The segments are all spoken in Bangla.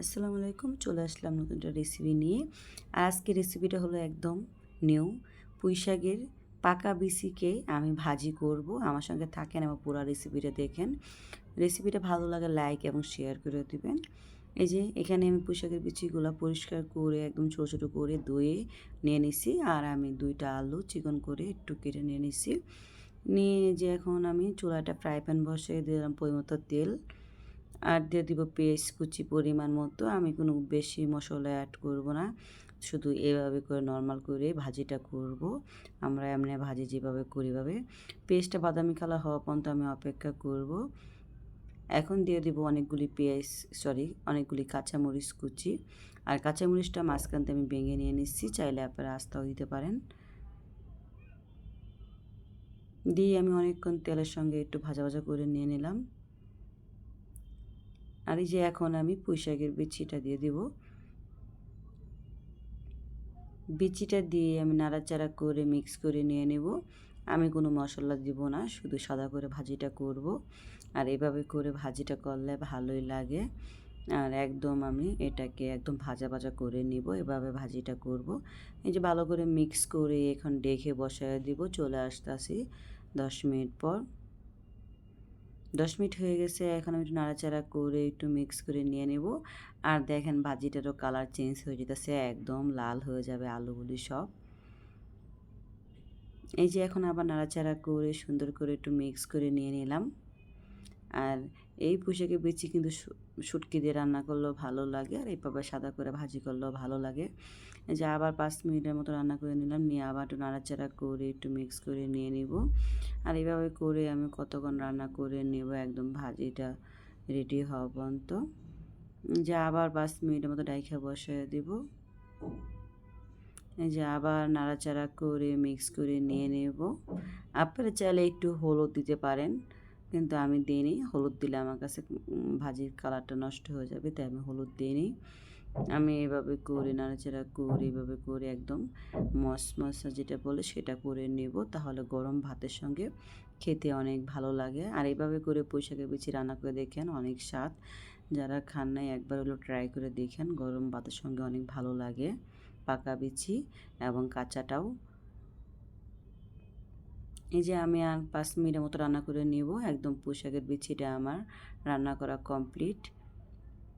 আসসালামু আলাইকুম, চলে আসলাম নতুন একটা রেসিপি নিয়ে। আর আজকে রেসিপিটা হলো একদম নিউ পুঁই শাকের পাকা বিসিকে আমি ভাজি করব। আমার সঙ্গে থাকেন আমার পুরো রেসিপিটা দেখেন। রেসিপিটা ভালো লাগে লাইক এবং শেয়ার করে দেবেন। এই যে এখানে আমি পুঁই শাকের বিচিগুলো পরিষ্কার করে একদম ছোটো ছোটো করে ধুয়ে নিয়ে নিছি। আর আমি দুইটা আলু চিকন করে একটু কেটে নিয়ে নিছি। নিয়ে যে এখন আমি চুলাটা ফ্রাই প্যান বসে দিলাম পরিমতো তেল। আর দিয়ে দিব পেস্ট কুচি পরিমাণ মতো। আমি কোনো বেশি মশলা অ্যাড করব না। শুধু এভাবে করে নর্মাল করে ভাজিটা করব। আমরা এমনি ভাজি যেভাবে করি ভাবে পেস্টটা বাদামি কালার হওয়া পর্যন্ত আমি অপেক্ষা করব। এখন দিয়ে দিব অনেকগুলি পেঁয়াজ সরি অনেকগুলি কাঁচামরিচ কুচি। আর কাঁচামরিচটা মাঝখানতে আমি ভেঙে নিয়ে নিচ্ছি। চাইলে আপনারা আস্তাও দিতে পারেন। দিয়ে আমি অনেকক্ষণ তেলের সঙ্গে একটু ভাজা ভাজা করে নিয়ে নিলাম। আর এই যে এখন আমি পুঁই শাকের বিচিটা দিয়ে দিব। বিচিটা দিয়ে আমি নাড়াচাড়া করে মিক্স করে নিয়ে নেব। আমি কোনো মশলা দিব না, শুধু সাদা করে ভাজিটা করব। আর এভাবে করে ভাজিটা করলে ভালোই লাগে। আর একদম আমি এটাকে একদম ভাজা ভাজা করে নিব, এভাবে ভাজিটা করব। এই যে ভালো করে মিক্স করে এখন ডেকে বসায় দিব, চলে আসতেছি দশ মিনিট পর। দশ মিনিট হয়ে গেছে, এখন আমি একটু নাড়াচাড়া করে একটু মিক্স করে নিয়ে নেব। আর দেখেন ভাজিটারও কালার চেঞ্জ হয়ে যেতেছে, একদম লাল হয়ে যাবে আলুগুলি সব। এই যে এখন আবার নাড়াচাড়া করে সুন্দর করে একটু মিক্স করে নিয়ে নিলাম। আর এই পোশাকে বেচি কিন্তু শুটকি দিয়ে রান্না করলেও ভালো লাগে আর এইভাবে সাদা করে ভাজি করলেও ভালো লাগে। যে আবার পাঁচ মিনিটের মতো রান্না করে নিলাম, নিয়ে আবার একটু নাড়াচাড়া করে একটু মিক্স করে নিয়ে নিব। আর এইভাবে করে আমি কতক্ষণ রান্না করে নেব একদম ভাজিটা রেডি হওয়া পর্যন্ত। যে আবার পাঁচ মিনিটের মতো ডাইখা বসিয়ে দেব। যে আবার নাড়াচাড়া করে মিক্স করে নিয়ে নেব। আপনারা চাইলে একটু হলুদ দিতে পারেন। কিন্তু আমি দিইনি হলুদ দিলে আমার কাছে ভাজির কালারটা নষ্ট হয়ে যাবে, তাই আমি হলুদ দিইনি আমি এভাবে করে, নাড়াচাড়া করে, এভাবে করে একদম মশ মশা যেটা বলে সেটা করে নেব। তাহলে গরম ভাতের সঙ্গে খেতে অনেক ভালো লাগে। আর এইভাবে করে পৈশাকের বিচি রান্না করে দেখেন, অনেক স্বাদ। যারা খান নাই, একবার হলো ট্রাই করে দেখেন, গরম ভাতের সঙ্গে অনেক ভালো লাগে। পাকা বিচি এবং কাঁচাটাও এই যে আমি আর পাঁচ মিনিটের মতো রান্না করে নেব, একদম পোশাকের বিছিটা আমার রান্না করা কমপ্লিট।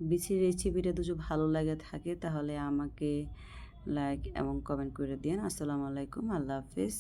বিছির রেসিপিটা যদি ভালো লাগে থাকে তাহলে আমাকে লাইক এবং কমেন্ট করে দিন আসসালামু আলাইকুম, আল্লাহ হাফিজ।